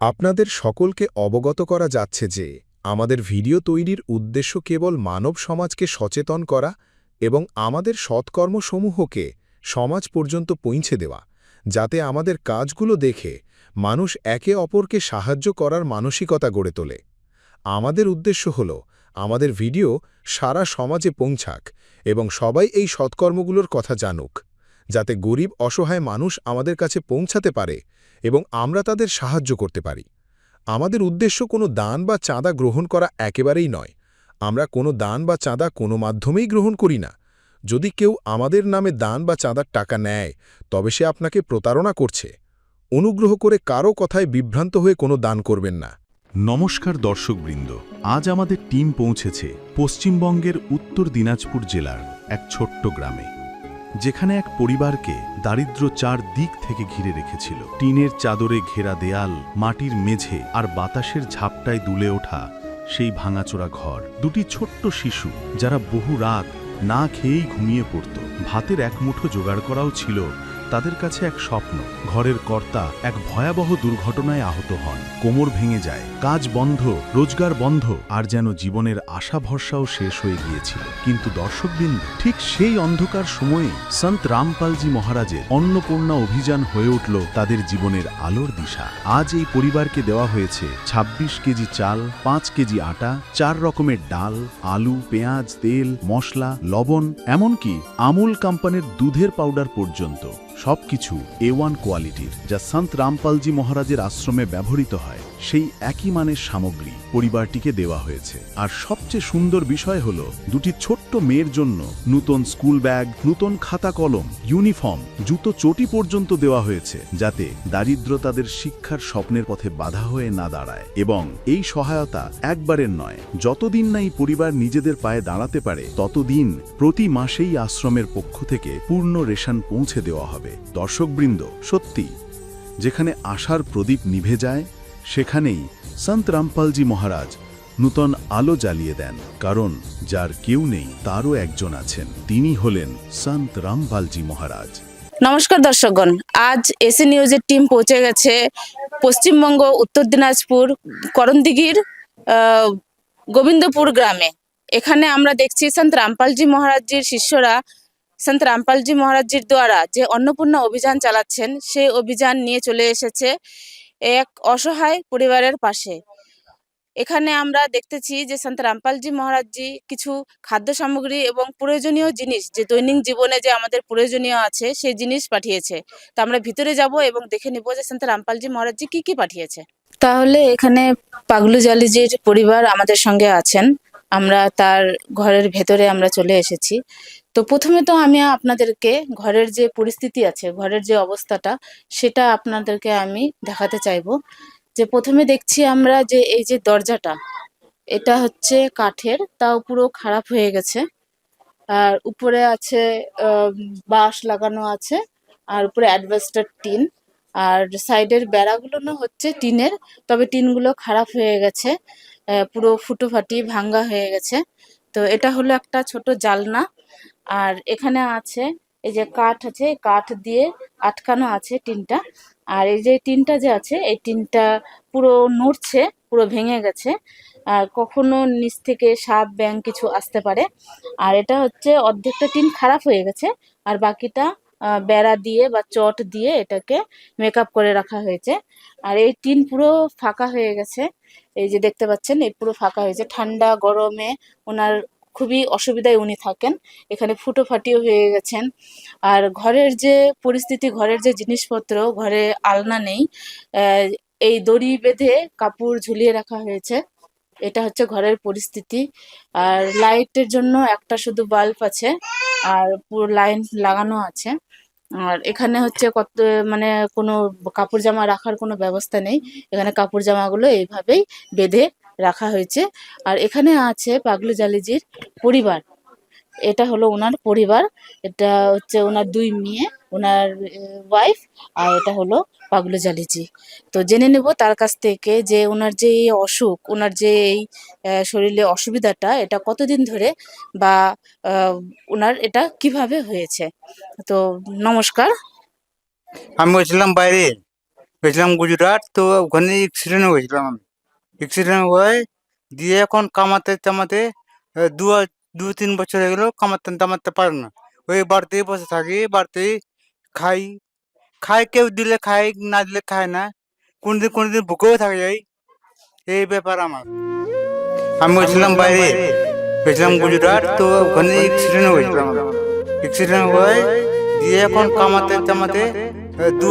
আপনাদের সকলকে অবগত করা যাচ্ছে যে, আমাদের ভিডিও তৈরির উদ্দেশ্য কেবল মানব সমাজকে সচেতন করা এবং আমাদের সৎকর্মসমূহকে সমাজ পর্যন্ত পৌঁছে দেওয়া, যাতে আমাদের কাজগুলো দেখে মানুষ একে অপরকে সাহায্য করার মানসিকতা গড়ে তোলে। আমাদের উদ্দেশ্য হল, আমাদের ভিডিও সারা সমাজে পৌঁছাক এবং সবাই এই সৎকর্মগুলোর কথা জানুক, যাতে গরিব অসহায় মানুষ আমাদের কাছে পৌঁছাতে পারে এবং আমরা তাদের সাহায্য করতে পারি। আমাদের উদ্দেশ্য কোনো দান বা চাঁদা গ্রহণ করা একেবারেই নয়। আমরা কোনো দান বা চাঁদা কোনো মাধ্যমেই গ্রহণ করি না। যদি কেউ আমাদের নামে দান বা চাঁদার টাকা নেয়, তবে সে আপনাকে প্রতারণা করছে। অনুগ্রহ করে কারও কথায় বিভ্রান্ত হয়ে কোনো দান করবেন না। নমস্কার দর্শকবৃন্দ, আজ আমাদের টিম পৌঁছেছে পশ্চিমবঙ্গের উত্তর দিনাজপুর জেলার এক ছোট্ট গ্রামে। যেখানে এক পরিবারকে দারিদ্র চার দিক থেকে ঘিরে রেখেছিল। টিনের চাদরে ঘেরা দেয়াল, মাটির মেঝে আর বাতাসের ঝাপটায় দুলে ওঠা সেই ভাঙাচোরা ঘর। দুটি ছোট্ট শিশু যারা বহু রাত না খেয়েই ঘুমিয়ে পড়ত। ভাতের এক মুঠো জোগাড় করাও ছিল তাদের কাছে এক স্বপ্ন। ঘরের কর্তা এক ভয়াবহ দুর্ঘটনায় আহত হন। কোমর ভেঙে যায়। কাজ বন্ধ, রোজগার বন্ধ, আর যেন জীবনের আশা ভরসাও শেষ হয়ে গিয়েছিল। কিন্তু দর্শকবৃন্দ ঠিক সেই অন্ধকার সময়ে সন্ত রামপালজি মহারাজের অন্নপূর্ণা অভিযান হয়ে উঠল তাদের জীবনের আলোর দিশা। আজ এই পরিবারকে দেওয়া হয়েছে ২৬ কেজি চাল, পাঁচ কেজি আটা, চার রকমের ডাল, আলু, পেঁয়াজ, তেল, মশলা, লবণ, এমনকি আমুল কোম্পানির দুধের পাউডার পর্যন্ত। সবকিছু এ ওয়ান কোয়ালিটির যা সন্ত রামপালজি মহারাজের আশ্রমে ব্যবহৃত হয়। সেই একই মানের সামগ্রী পরিবারটিকে দেওয়া হয়েছে। আর সবচেয়ে সুন্দর বিষয় হল, দুটি ছোট্ট মেয়ের জন্য নূতন স্কুল ব্যাগ, নূতন খাতা কলম, ইউনিফর্ম, জুতো চটি পর্যন্ত দেওয়া হয়েছে, যাতে দারিদ্র তাদের শিক্ষার স্বপ্নের পথে বাধা হয়ে না দাঁড়ায়। এবং এই সহায়তা একবারের নয়, যতদিন না এই পরিবার নিজেদের পায়ে দাঁড়াতে পারে, ততদিন প্রতি মাসেই আশ্রমের পক্ষ থেকে পূর্ণ রেশন পৌঁছে দেওয়া হবে। দর্শকবৃন্দ সত্যি যেখানে আশার প্রদীপ নিভে যায় সেখানেই সন্ত রামপালজি মহারাজ নূতন আলো জ্বালিয়ে দেন, কারণ যার কেউ নেই, তারও একজন আছেন। তিনি হলেন সন্ত রামপালজি মহারাজ। নমস্কার দর্শকগণ, আজ এসি নিউজের টিম পৌঁছে গেছে পশ্চিমবঙ্গ, উত্তর দিনাজপুর, করণদিঘির গোবিন্দপুর গ্রামে। এখানে আমরা দেখছি সন্ত রামপালজি মহারাজজির শিষ্যরা, সন্ত রামপালজি মহারাজজির দ্বারা যে অন্নপূর্ণা অভিযান চালাচ্ছেন, সেই অভিযান নিয়ে চলে এসেছে। এক অসহায় পরিবারের পাশে। এখানে আমরা দেখতেছি যে সন্ত রামপালজি মহারাজজি কিছু খাদ্য সামগ্রী এবং প্রয়োজনীয় জিনিস, যে দৈনিক জীবনে যে আমাদের প্রয়োজনীয় আছে, সেই জিনিস পাঠিয়েছে। তো আমরা ভিতরে যাব এবং দেখে নিব যে সন্ত রামপালজি মহারাজজি কি কি পাঠিয়েছে। তাহলে এখানে পাগলু জালিজির পরিবার আমাদের সঙ্গে আছেন। আমরা তার ঘরের ভেতরে আমরা চলে এসেছি। তো প্রথমে তো আমি আপনাদেরকে ঘরের যে পরিস্থিতি আছে, ঘরের যে অবস্থাটা, সেটা আপনাদেরকে আমি দেখাতে চাইব। যে প্রথমে দেখছি আমরা যে এই যে দরজাটা, এটা হচ্ছে কাঠের, তাও পুরো খারাপ হয়ে গেছে। আর উপরে আছে বাঁশ লাগানো আছে, আর উপরে অ্যাডভেস্টার টিন। আর সাইডের বেড়াগুলো হচ্ছে টিনের, তবে টিনগুলো খারাপ হয়ে গেছে। পুরো ফুটোফাটি ভাঙ্গা হয়ে গেছে। তো এটা হলো একটা ছোট জালনা। আর এখানে আছে, এই যে কাঠ আছে, কাঠ দিয়ে আটকানো আছে টিনটা। আর এই যে টিনটা যে আছে, এই টিনটা পুরো নড়ছে, পুরো ভেঙে গেছে। আর কখনো নিচ থেকে সাপ ব্যাং কিছু আসতে পারে। আর এটা হচ্ছে, অর্ধেকটা টিন খারাপ হয়ে গেছে। আর বাকিটা বেড়া দিয়ে বা চট দিয়ে এটাকে মেকআপ করে রাখা হয়েছে। আর এই টিন পুরো ফাঁকা হয়ে গেছে। এই যে দেখতে পাচ্ছেন, এই পুরো ফাঁকা হয়েছে। ঠান্ডা, গরমে ওনার খুবই অসুবিধায় উনি থাকেন। এখানে ফুটো ফাটিও হয়ে গেছেন। আর ঘরের যে পরিস্থিতি, ঘরের যে জিনিসপত্র, ঘরে আলনা নেই। এই দড়ি বেঁধে কাপড় ঝুলিয়ে রাখা হয়েছে। এটা হচ্ছে ঘরের পরিস্থিতি। আর লাইটের জন্য একটা শুধু বাল্ব আছে। আর পুরো লাইন লাগানো আছে। আর এখানে হচ্ছে কত মানে কোনো কাপড় জামা রাখার কোনো ব্যবস্থা নেই। এখানে কাপড় জামাগুলো এইভাবেই বেঁধে রাখা হয়েছে। আর এখানে আছে পাগলু জালিজির পরিবার। এটা হলো ওনার পরিবার এটা হচ্ছে ওনার দুই মেয়ে ওনার ওয়াইফ আর এটা হলো পাগলু জালিজি তো জেনে নেব তার কাছ থেকে যে ওনার যে এই অসুখ ওনার যে এই শরীরে অসুবিধাটা এটা কতদিন ধরে বা ওনার এটা কীভাবে হয়েছে? তো নমস্কার। আমি বলছিলাম বাইরে গেছিলাম গুজরাট তো ওখানে অ্যাক্সিডেন্ট হয়েছিলাম আমি অ্যাক্সিডেন্ট হয়ে দিয়ে এখন কামাতে আহ, দু দু তিন বছর হয়ে গেলো কামাতে টামাতে পারে না ওই বাড়িতেই বসে থাকি বাড়িতেই খাই খাই কেউ দিলে খাই না দিলে খায় না কোনদিন কোনদিন ভুকেও থাকে যাই এই ব্যাপার আমার আমি গেছিলাম বাইরে। গেছিলাম গুজরাট তো ওখানে অ্যাক্সিডেন্ট হয়েছিলাম অ্যাক্সিডেন্ট হয়ে দিয়ে এখন কামাতে টামাতে আহ, দু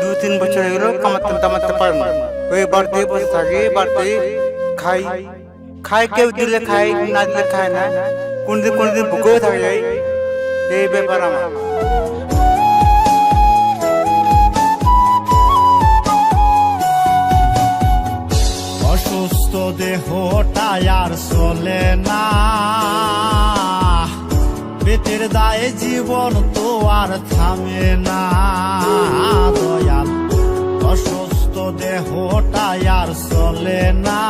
দু তিন বছর হয়ে গেলো কামাতে টামাতে পারে না। ওই বাড়িতেই বসে থাকি বাড়িতেই খাই। খাই কেউ দিলে খাই না দিলে খায় না। কোনদিন কোনদিন ভুকেও থাকে যাই এই ব্যাপার আমার। অসুস্থ দেহটাই আর চলে না। পেটের দায়ে জীবন তো আর থামে না। দয়াল অসুস্থ আর চলে না।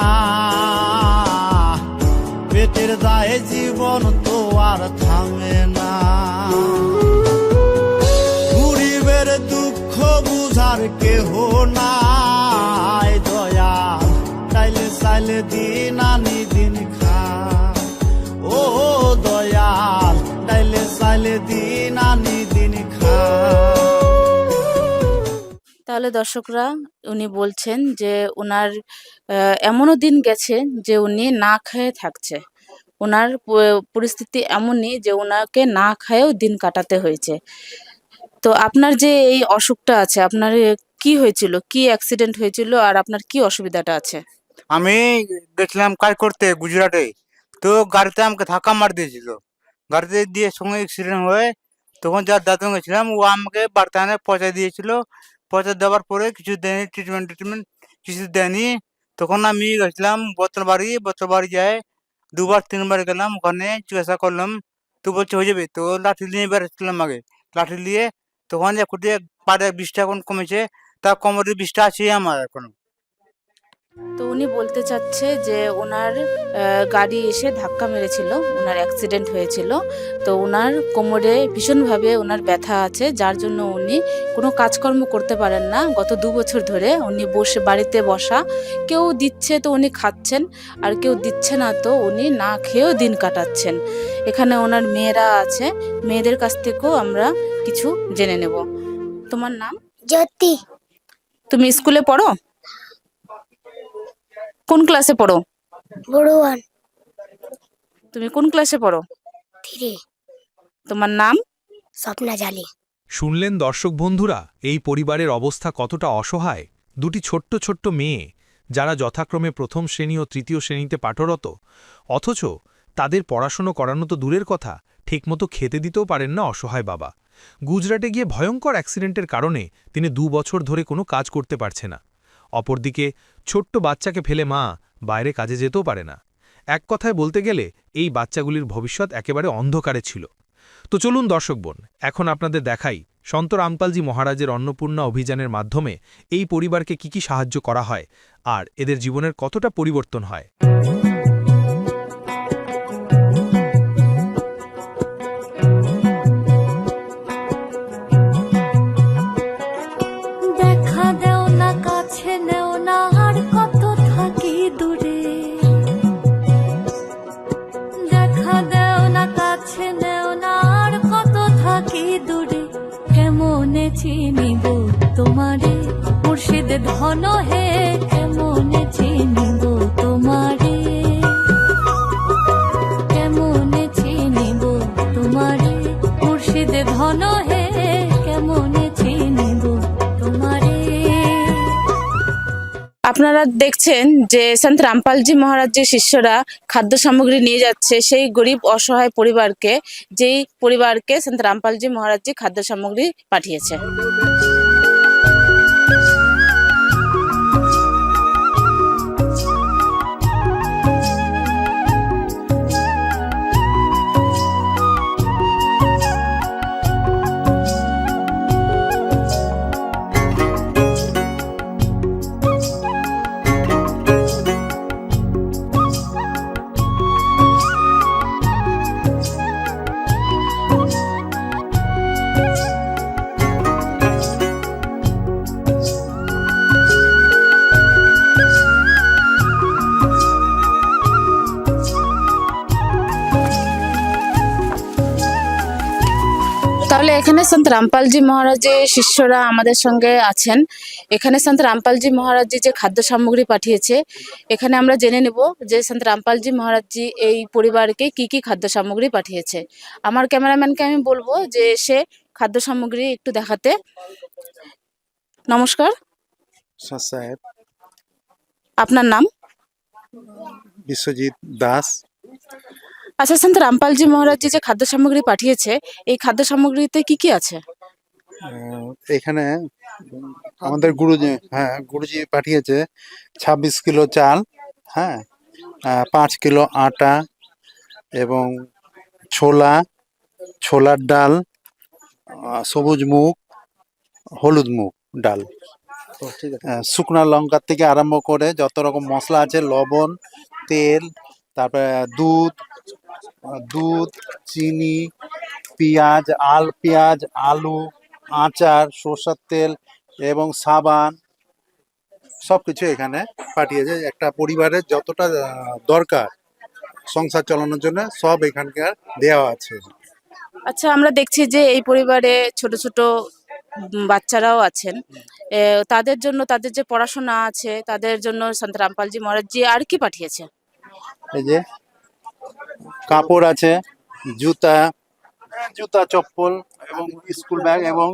পেটের দায়ে জীবন তো আর থামে না। গরিবের দুঃখ বুঝার কেহ নাই। দয়া চাইলে চাইলে দিন আনি দিন খা ও দয়াল, চাইলে চাইলে দিন আনি দিন খা তাহলে দর্শকরা, উনি বলছেন যে ওনার এমনও দিন গেছে যে উনি না খেয়ে থাকছে। ওনার পরিস্থিতি এমনই যে ওনাকে না খেয়েও দিন কাটাতে হয়েছে। তো আপনার যে এই অসুখটা আছে, আপনার কি হয়েছিল? কি অ্যাক্সিডেন্ট হয়েছিল আর আপনার কি অসুবিধাটা আছে? আমি গেছিলাম কাজ করতে গুজরাটে। তো গাড়িতে আমাকে ধাক্কা মার দিয়েছিল। গাড়িতে দিয়ে সঙ্গে অ্যাক্সিডেন্ট হয়ে তখন যার দাদু গেছিলাম, ও আমাকে বাড়িতে আনে পৌঁছে দিয়েছিল। পৌঁছে দেওয়ার পরে কিছু দেয়নি ট্রিটমেন্ট ট্রিটমেন্ট কিছু দেয়নি। তখন আমি গেছিলাম বোতলবাড়ি। বোতলবাড়ি যায় দুবার, তিনবার গেলাম, ওখানে জিজ্ঞাসা করলাম, তো বলছে হয়ে যাবে? তো লাঠি নিয়ে বেরোচ্ছিলাম আগে। লাঠি নিয়ে তখন যে খুঁটিয়ে পাড়ে বিষটা এখন কমেছে তার কমরে বিষটা আছে আমার এখন। তো উনি বলতে চাচ্ছে যে ওনার গাড়ি এসে ধাক্কা মেরেছিল ওনার অ্যাক্সিডেন্ট হয়েছিল। তো ওনার কোমরে ভীষণভাবে ওনার ব্যথা আছে যার জন্য উনি কোনো কাজকর্ম করতে পারেন না। গত দু বছর ধরে উনি বসে বাড়িতে বসা। কেউ দিচ্ছে তো উনি খাচ্ছেন আর কেউ দিচ্ছে না তো উনি না খেয়েও দিন কাটাচ্ছেন। এখানে ওনার মেয়েরা আছে মেয়েদের কাছ থেকেও আমরা কিছু জেনে নেব। তোমার নাম? জ্যোতি। তুমি স্কুলে পড়ো? কোন ক্লাসে পড়ো? তুমি কোন ক্লাসে পড়ো? থ্রি। তোমার নাম? স্বপ্না জালি। শুনলেন দর্শক বন্ধুরা এই পরিবারের অবস্থা কতটা অসহায়? দুটি ছোট্ট ছোট্ট মেয়ে যারা যথাক্রমে প্রথম শ্রেণি ও তৃতীয় শ্রেণীতে পাঠরত অথচ তাদের পড়াশুনো করানো তো দূরের কথা ঠিকমতো খেতে দিতেও পারেন না অসহায় বাবা। গুজরাটে গিয়ে ভয়ঙ্কর অ্যাক্সিডেন্টের কারণে তিনি দু বছর ধরে কোনো কাজ করতে পারছে না। অপরদিকে ছোট্ট বাচ্চাকে ফেলে মা বাইরে কাজে যেতেও পারে না। এক কথায় বলতে গেলে এই বাচ্চাগুলির ভবিষ্যৎ একেবারে অন্ধকারে ছিল। তো চলুন দর্শক বোন, এখন আপনাদের দেখাই সন্ত রামপালজি মহারাজের অন্নপূর্ণা অভিযানের মাধ্যমে এই পরিবারকে কি কি সাহায্য করা হয় আর এদের জীবনের কতটা পরিবর্তন হয়। ধন হে, কেমনে চিনিব তোমারে? কেমনে চিনিব তোমারে? মুর্শিদ ধন হে, কেমনে চিনিব তোমারে? আপনারা দেখছেন যে সন্ত রামপালজি মহারাজের শিষ্যরা খাদ্য সামগ্রী নিয়ে যাচ্ছে সেই গরিব, অসহায় পরিবারকে, যেই পরিবারকে সন্ত রামপালজি মহারাজজি খাদ্য সামগ্রী পাঠিয়েছে। এখানে সন্ত রামপালজি মহারাজের শিষ্যরা আমাদের সঙ্গে আছেন। এখানে সন্ত রামপালজি মহারাজজি যে খাদ্য সামগ্রী পাঠিয়েছে এখানে আমরা জেনে নেব যে সন্ত রামপালজি মহারাজজি এই পরিবারকে কি কি খাদ্য সামগ্রী পাঠিয়েছে। আমার ক্যামেরাম্যানকে আমি বলব যে সে খাদ্য সামগ্রী একটু দেখাতে। নমস্কার। সাহেব। আপনার নাম? বিশ্বজিৎ দাস। আচ্ছা সন্ত রামপালজি মহারাজজি যে খাদ্য সামগ্রী পাঠিয়েছে এই খাদ্য সামগ্রীতে কি কি আছে? এখানে আমাদের গুরুজি হ্যাঁ গুরুজি পাঠিয়েছে ছাব্বিশ কিলো চাল হ্যাঁ পাঁচ কিলো আটা এবং ছোলা ছোলার ডাল সবুজ মুগ হলুদ মুগ ডাল। শুকনা লঙ্কার থেকে আরম্ভ করে যত রকম মশলা আছে লবণ তেল তারপরে দুধ দুধ চিনি পেঁয়াজ আল পেঁয়াজ আলু আচার সরষের তেল এবং সাবান সব কিছু এখানে পাঠিয়েছে একটা পরিবারের যতটা দরকার সংসার চালানোর জন্য সব এখানকার দেওয়া আছে। আচ্ছা আমরা দেখছি যে এই পরিবারে ছোট ছোট বাচ্চারাও আছেন। তাদের জন্য তাদের যে পড়াশোনা আছে তাদের জন্য সন্ত রামপালজি মহারাজজি আর কি পাঠিয়েছে এই যে কাপড় আছে, জুতা জুতা, চপ্পল এবং স্কুল ব্যাগ এবং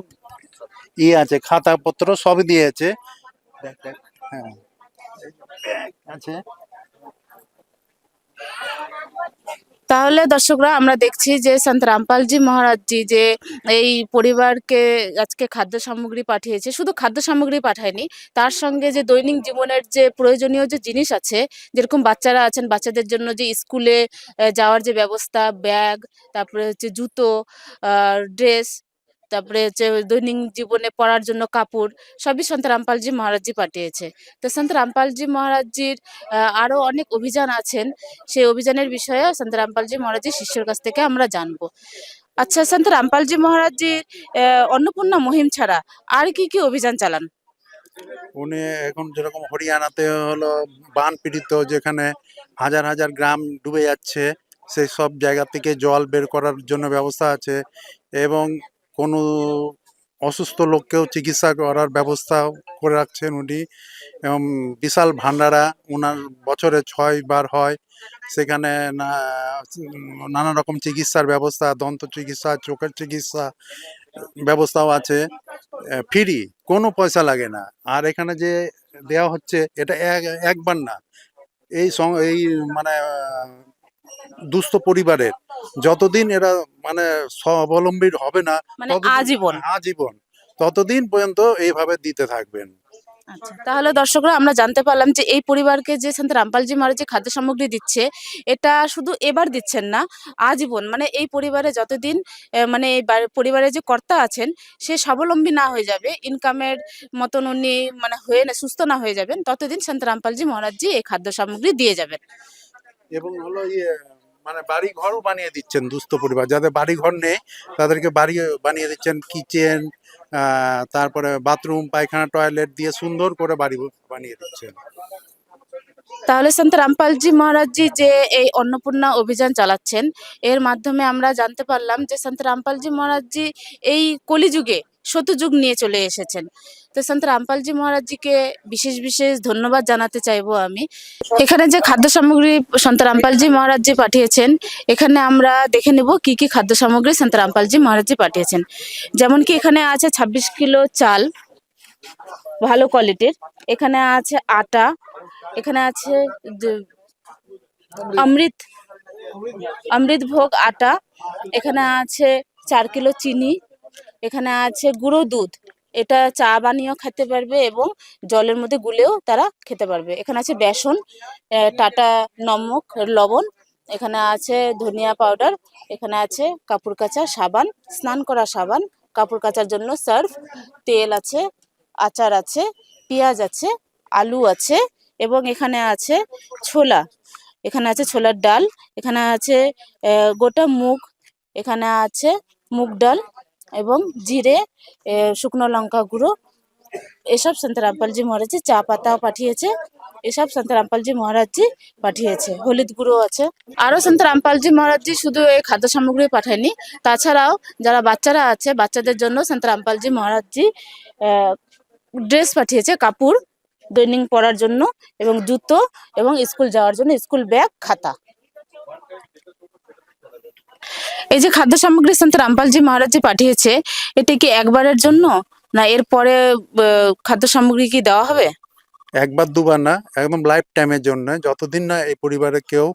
ই আছে, খাতাপত্র সব দিয়েছে। হ্যাঁ। আছে। তাহলে দর্শকরা, আমরা দেখছি যে সন্ত রামপালজি মহারাজজি যে এই পরিবারকে আজকে খাদ্য সামগ্রী পাঠিয়েছে, শুধু খাদ্য সামগ্রী পাঠায়নি, তার সঙ্গে যে দৈনিক জীবনের যে প্রয়োজনীয় যে জিনিস আছে, যেরকম বাচ্চারা আছেন, বাচ্চাদের জন্য যে স্কুলে যাওয়ার যে ব্যবস্থা, ব্যাগ, তারপরে হচ্ছে জুতো ড্রেস তারপরে হচ্ছে দৈনিক জীবনে পড়ার জন্য কাপড় সবই সন্ত রামপালজি মহারাজজি পাঠিয়েছে। তো সন্ত রামপালজি মহারাজজির আহ, আরও অনেক অভিযান আছেন। সেই অভিযানের বিষয়ে সন্ত রামপালজি মহারাজের শিষ্যর কাছ থেকে আমরা জানব। আচ্ছা সন্ত রামপালজি মহারাজজি আহ, অন্নপূর্ণা মহিম ছাড়া আর কি কি অভিযান চালান? উনি এখন যেরকম হরিয়ানাতে হলো বান পীড়িত যেখানে হাজার হাজার গ্রাম ডুবে যাচ্ছে সেই সব জায়গা থেকে জল বের করার জন্য ব্যবস্থা আছে এবং কোনো অসুস্থ লোককেও চিকিৎসা করার ব্যবস্থা করে রাখছেন উনি। এবং বিশাল ভান্ডারা ওনার বছরে ছয় বার হয়। সেখানে নানা রকম চিকিৎসার ব্যবস্থা, দন্ত চিকিৎসা, চোখের চিকিৎসা ব্যবস্থাও আছে। ফ্রি কোনো পয়সা লাগে না। আর এখানে যে দেওয়া হচ্ছে, এটা এক- একবার না। এই এই মানে দুস্থ পরিবারের। যতদিন এরা মানে স্বাবলম্বী হবে না মানে আজীবন। আজীবন। ততদিন পর্যন্ত এইভাবে দিতে থাকবেন। আচ্ছা তাহলে দর্শকরা আমরা জানতে পারলাম যে এই পরিবারকে যে সন্ত রামপালজি মহারাজ যে খাদ্য সামগ্রী দিচ্ছে এটা শুধু এবার দিচ্ছেন না আজীবন। মানে এই পরিবারে যতদিন মানে এই পরিবারের যে কর্তা আছেন সে স্বাবলম্বী না হয়ে যাবে ইনকামের মতন উনি মানে হয়ে না সুস্থ না হয়ে যাবেন ততদিন সন্ত রামপালজি মহারাজজি এই খাদ্য সামগ্রী দিয়ে যাবেন। এবং হলো ইয়ে মানে বাড়ি ঘরও বানিয়ে দিচ্ছেন দুস্থ পরিবার। যাদের বাড়ি ঘর নেই, তাদেরকে বাড়ি বানিয়ে দিচ্ছেন কিচেন তারপরে বাথরুম, পায়খানা, টয়লেট দিয়ে সুন্দর করে বাড়ি বানিয়ে দিচ্ছেন। তাহলে সন্ত রামপালজি মহারাজজি যে এই অন্নপূর্ণা অভিযান চালাচ্ছেন, এর মাধ্যমে আমরা জানতে পারলাম যে সন্ত রামপালজি মহারাজজি এই কলিযুগে শতযুগ নিয়ে চলে এসেছেন। তো সন্ত রামপালজি মহারাজজিকে বিশেষ বিশেষ ধন্যবাদ জানাতে চাইব আমি। এখানে যে খাদ্য সামগ্রী সন্ত রামপালজি মহারাজজি পাঠিয়েছেন, এখানে আমরা দেখে নেব কি কি খাদ্য সামগ্রী সন্ত রামপালজি মহারাজজি পাঠিয়েছেন। যেমন কি এখানে আছে ছাব্বিশ কিলো চাল, ভালো কোয়ালিটির। এখানে আছে আটা, এখানে আছে অমৃত অমৃত ভোগ আটা। এখানে আছে চার কিলো চিনি এখানে আছে গুঁড়ো দুধ। এটা চা বানিয়েও খেতে পারবে এবং জলের মধ্যে গুলেও তারা খেতে পারবে। এখানে আছে বেসন টাটা, নমক, লবণ। এখানে আছে ধনিয়া পাউডার। এখানে আছে কাপড় কাচা সাবান, স্নান করা সাবান, কাপড় কাচার জন্য সার্ফ, তেল আছে, আচার আছে, পেঁয়াজ আছে, আলু আছে এবং এখানে আছে ছোলা। এখানে আছে ছোলার ডাল। এখানে আছে গোটা মুগ। এখানে আছে মুগ ডাল। এবং জিরে শুকনো লঙ্কা গুঁড়ো, এসব সন্ত রামপালজি মহারাজের চা পাতাও পাঠিয়েছে, এসব সন্ত রামপালজি মহারাজজি পাঠিয়েছে। হলুদ গুঁড়ো আছে। আরও সন্ত রামপালজি মহারাজজি শুধু এই খাদ্য সামগ্রী পাঠায়নি, তাছাড়াও যারা বাচ্চারা আছে, বাচ্চাদের জন্য সন্ত রামপালজি মহারাজজি ড্রেস পাঠিয়েছে, কাপড়, দৈনিক পরার জন্য এবং জুতো এবং স্কুল যাওয়ার জন্য স্কুল ব্যাগ, খাতা। এই যে খাদ্য সামগ্রী সন্ত রামপালজি মহারাজজি পাঠিয়েছে এটি কি একবারের জন্য? না এরপরে খাদ্য সামগ্রী কি দেওয়া হবে? একবার দুবার না একদম লাইফ টাইমের জন্য। যতদিন না এই পরিবারে কেউ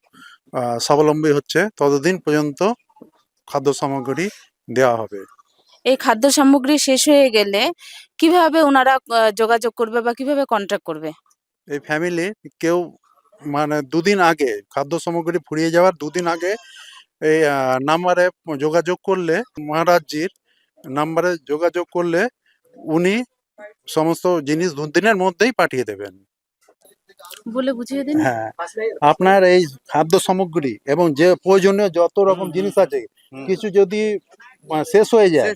স্বাবলম্বী হচ্ছে ততদিন পর্যন্ত খাদ্য সামগ্রী দেওয়া হবে। এই খাদ্য সামগ্রী শেষ হয়ে গেলে কীভাবে ওনারা যোগাযোগ করবে বা কীভাবে কন্ট্যাক্ট করবে? এই ফ্যামিলি কেউ মানে দুদিন আগে খাদ্য সামগ্রী ফুরিয়ে যাওয়ার দুদিন আগে এই নাম্বারে যোগাযোগ করলে মহারাজজির নাম্বারে যোগাযোগ করলে উনি সমস্ত জিনিস দুদিনের মধ্যেই পাঠিয়ে দেবেন। বলে বুঝিয়ে দিন। হ্যাঁ আপনার এই খাদ্য সামগ্রী এবং যে প্রয়োজনীয় যত রকম জিনিস আছে কিছু যদি শেষ হয়ে যায়।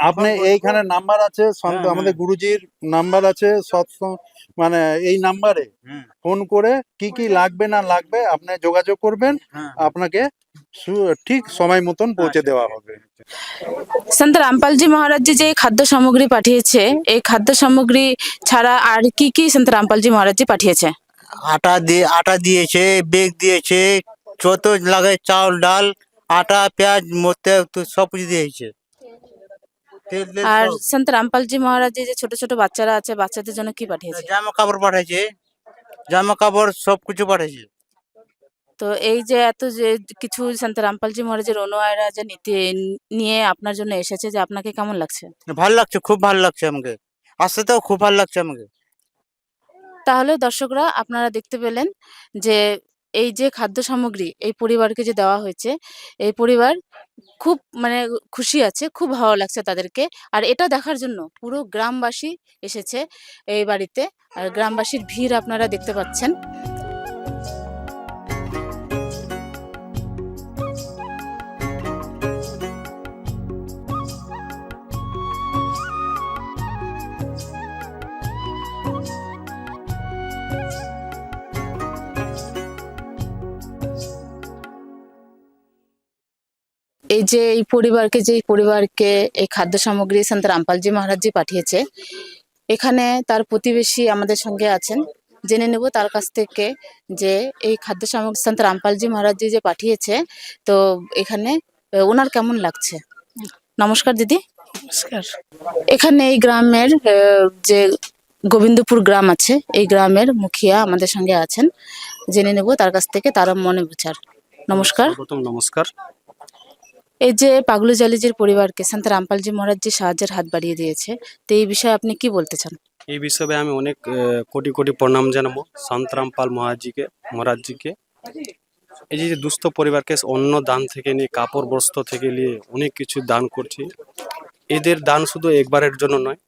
আপনি এইখানে নাম্বার আছে সন্ত আমাদের গুরুজির নাম্বার আছে সৎসঙ্গ মানে এই নাম্বারে ফোন করে কি কি লাগবে না লাগবে আপনি যোগাযোগ করবেন আপনাকে ঠিক সময় মতন পৌঁছে দেওয়া হবে। সন্ত রামপালজি মহারাজজি যে খাদ্য সামগ্রী পাঠিয়েছে এই খাদ্য সামগ্রী ছাড়া আর কি কি সন্ত রামপালজি মহারাজজি পাঠিয়েছে? আটা দিয়ে আটা দিয়েছে বেগ দিয়েছে যত লাগে চাউল ডাল আটা পেঁয়াজ মধ্যে সব কিছু দিয়েছে। আর। সন্ত রামপালজি মহারাজজি যে ছোট ছোট বাচ্চারা আছে বাচ্চাদের জন্য কি পাঠিয়েছে? জামা কাপড় পাঠাইছে জামা কাপড় সব কিছু পাঠাইছে তো এই যে এত যে কিছু সন্ত রামপালজি মহারাজের অনুয়ায়ীরা যে নীতি নিয়ে আপনার জন্য এসেছে যে আপনাকে কেমন লাগছে? ভালো লাগছে খুব ভালো লাগছে আমাকে। আসতে তো খুব ভালো লাগছে আমাকে। তাহলে দর্শকরা আপনারা দেখতে পেলেন যে এই যে খাদ্য সামগ্রী এই পরিবারকে যে দেওয়া হয়েছে, এই পরিবার খুব মানে খুশি আছে, খুব ভালো লাগছে তাদেরকে। আর এটা দেখার জন্য পুরো গ্রামবাসী এসেছে এই বাড়িতে। আর গ্রামবাসীর ভিড় আপনারা দেখতে পাচ্ছেন। এই যে এই পরিবারকে যে এই পরিবারকে এই খাদ্য সামগ্রী সন্ত রামপালজি মহারাজজি পাঠিয়েছে এখানে তার প্রতিবেশী আমাদের সঙ্গে আছেন। জেনে নেব তার কাছ থেকে যে এই খাদ্য সামগ্রী সন্ত রামপালজি মহারাজজি যে পাঠিয়েছে তো এখানে ওনার কেমন লাগছে? নমস্কার দিদি। নমস্কার। এখানে এই গ্রামের আহ, যে গোবিন্দপুর গ্রাম আছে এই গ্রামের মুখিয়া আমাদের সঙ্গে আছেন। জেনে নেব তার কাছ থেকে তার মনে বিচার। নমস্কার। প্রথম নমস্কার। এই যে পাগলু জালিজির পরিবারকে সন্ত রামপালজি মহারাজজি সাহায্যের হাত বাড়িয়ে দিয়েছে, তো এই বিষয়ে আপনি কি বলতে চান? এই বিষয়ে আমি অনেক কোটি কোটি প্রণাম জানাব শান্তরাম পাল মহারাজজিকে মহারাজজিকে। এই যে দুস্থ পরিবারকে অন্য দান থেকে নিয়ে, কাপড় বস্ত্র থেকে নিয়ে অনেক কিছু দান করছি। এদের দান শুধু একবারের জন্য নয়,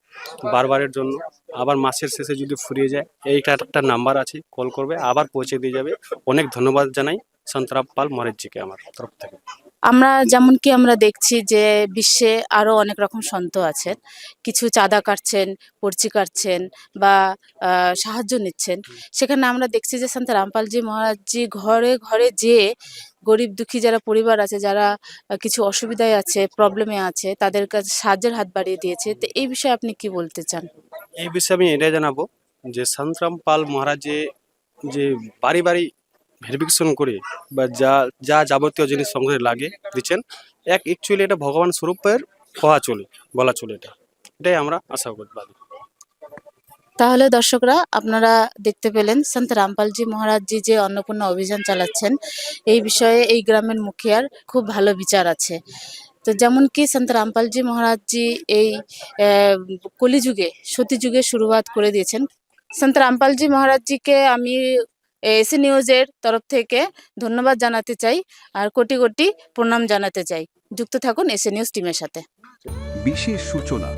বারবারের জন্য। আবার মাসের শেষে যদি ফুরিয়ে যায়, এইটা একটা নাম্বার আছে, কল করবে, আবার পৌঁছে দিয়ে যাবে। অনেক ধন্যবাদ জানাই শান্তরাম পাল মহারাজজিকে আমার তরফ থেকে। আমরা যেমন কি আমরা দেখছি যে বিশ্বে আরও অনেক রকম সন্ত আছেন। কিছু চাঁদা কাটছেন পর্চি কাটছেন বা সাহায্য নিচ্ছেন। সেখানে আমরা দেখছি যে সন্ত রামপালজি মহারাজজি ঘরে ঘরে যেয়ে গরিব দুঃখী যারা পরিবার আছে, যারা কিছু অসুবিধায় আছে প্রবলেমে আছে, তাদের কাছে, সাহায্যের হাত বাড়িয়ে দিয়েছে। তো এই বিষয়ে আপনি কি বলতে চান? এই বিষয়ে আমি এটাই জানাব যে শান্তরাম পাল মহারাজে যে বাড়ি বাড়ি ভেরিফিকেশন করে, বা যা যা যাবতীয় জিনিস সঙ্গে লাগে, দিচ্ছেন। এক অ্যাকচুয়ালি এটা ভগবান স্বরূপের হওয়া চলে, বলা চলে এটা। এটাই আমরা আশা করতে তাহলে দর্শকরা, আপনারা দেখতে পেলেন সন্ত রামপালজি মহারাজজি যে অন্নপূর্ণা অভিযান চালাচ্ছেন, এই বিষয়ে এই গ্রামের মুখিয়ার খুব ভালো বিচার আছে। তো যেমন কি সন্ত রামপালজি মহারাজজি এই কলিযুগে, সতীযুগে শুরুয়াত করে দিয়েছেন। সন্ত রামপালজি মহারাজজিকে আমি এসি নিউজের তরফ থেকে ধন্যবাদ জানাতে চাই আর কোটি কোটি প্রণাম জানাতে চাই। যুক্ত থাকুন এসি নিউজ টিমের সাথে। বিশেষ সূচনা,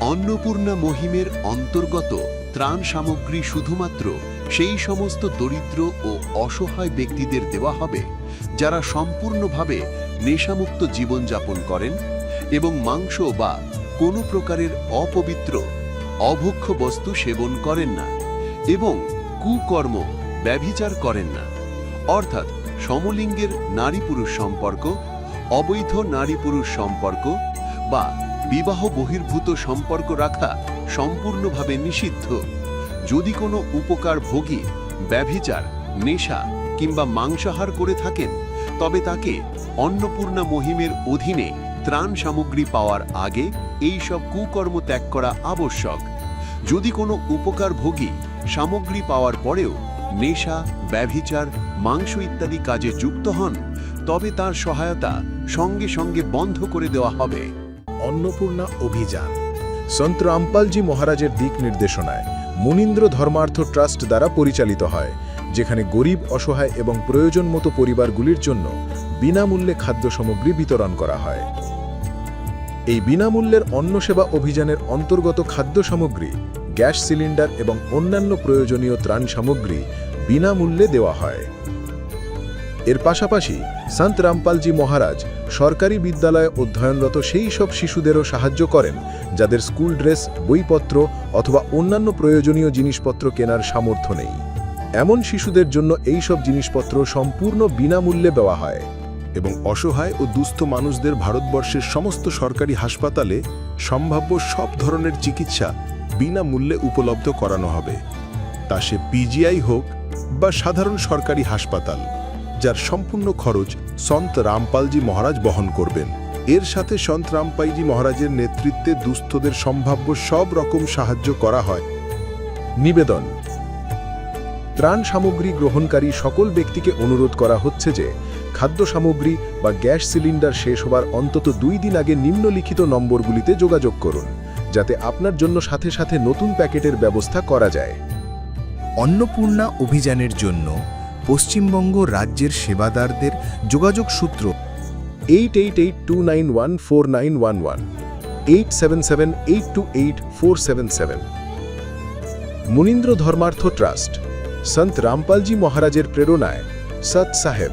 অন্নপূর্ণা মহিমের অন্তর্গত ত্রাণ সামগ্রী শুধুমাত্র সেই সমস্ত দরিদ্র ও অসহায় ব্যক্তিদের দেওয়া হবে যারা সম্পূর্ণভাবে নেশামুক্ত জীবনযাপন করেন এবং মাংস বা কোনো প্রকারের অপবিত্র, অভক্ষ বস্তু সেবন করেন না এবং কুকর্ম ব্যভিচার করেন না। অর্থাৎ সমলিঙ্গের নারী পুরুষ সম্পর্ক, অবৈধ নারী পুরুষ সম্পর্ক বা বিবাহ বহির্ভূত সম্পর্ক রাখা সম্পূর্ণভাবে নিষিদ্ধ। যদি কোনো উপকার ভোগী ব্যভিচার, নেশা কিংবা মাংসাহার করে থাকেন, তবে তাকে অন্নপূর্ণা মহিমের অধীনে ত্রাণ সামগ্রী পাওয়ার আগে এই সব কুকর্ম ত্যাগ করা আবশ্যক। যদি কোনো উপকার ভোগী সামগ্রী পাওয়ার পরেও নেশা, ব্যভিচার, মাংস ইত্যাদি কাজে যুক্ত হন, তবে তার সহায়তা সঙ্গে সঙ্গে বন্ধ করে দেওয়া হবে। অন্নপূর্ণা অভিযান। সন্ত রামপালজি মহারাজের দিক নির্দেশনায় মুনীন্দ্র ধর্মার্থ ট্রাস্ট দ্বারা পরিচালিত হয়, যেখানে গরিব, অসহায় এবং প্রয়োজন মতো পরিবারগুলির জন্য বিনামূল্যে খাদ্য সামগ্রী বিতরণ করা হয়। এই বিনামূল্যের অন্ন সেবা অভিযানের অন্তর্গত খাদ্য সামগ্রী গ্যাস সিলিন্ডার এবং অন্যান্য প্রয়োজনীয় ত্রাণ সামগ্রী বিনামূল্যে দেওয়া হয়। এর পাশাপাশি সন্ত রামপালজি মহারাজ সরকারি বিদ্যালয়ে অধ্যয়নরত সেই সব শিশুদেরও সাহায্য করেন, যাদের স্কুল ড্রেস, বইপত্র অথবা অন্যান্য প্রয়োজনীয় জিনিসপত্র কেনার সামর্থ্য নেই। এমন শিশুদের জন্য এই সব জিনিসপত্র সম্পূর্ণ বিনামূল্যে দেওয়া হয় এবং অসহায় ও দুস্থ মানুষদের ভারতবর্ষের সমস্ত সরকারি হাসপাতালে সম্ভাব্য সব ধরনের চিকিৎসা বিনামূল্যে উপলব্ধ করানো হবে। তা সে পিজিআই হোক বা সাধারণ সরকারি হাসপাতাল, যার সম্পূর্ণ খরচ সন্ত রামপালজি মহারাজ বহন করবেন। এর সাথে সন্ত রামপাইজি মহারাজের নেতৃত্বে দুস্থদের সম্ভাব্য সব রকম সাহায্য করা হয়। নিবেদন। ত্রাণ সামগ্রী গ্রহণকারী সকল ব্যক্তিকে অনুরোধ করা হচ্ছে যে, খাদ্য সামগ্রী বা গ্যাস সিলিন্ডার শেষ হবার অন্তত দুই দিন আগে নিম্নলিখিত নম্বরগুলিতে যোগাযোগ করুন। যাতে আপনার জন্য সাথে সাথে নতুন প্যাকেটের ব্যবস্থা করা যায়। অন্নপূর্ণা অভিযানের জন্য পশ্চিমবঙ্গ রাজ্যের সেবাদারদের যোগাযোগ সূত্র eight eight eight two nine one four nine one one eight seven seven eight two eight four seven seven. Munindra Dharmarth trust Sant Rampalji মহারাজের প্রেরণায় সৎ সাহেব।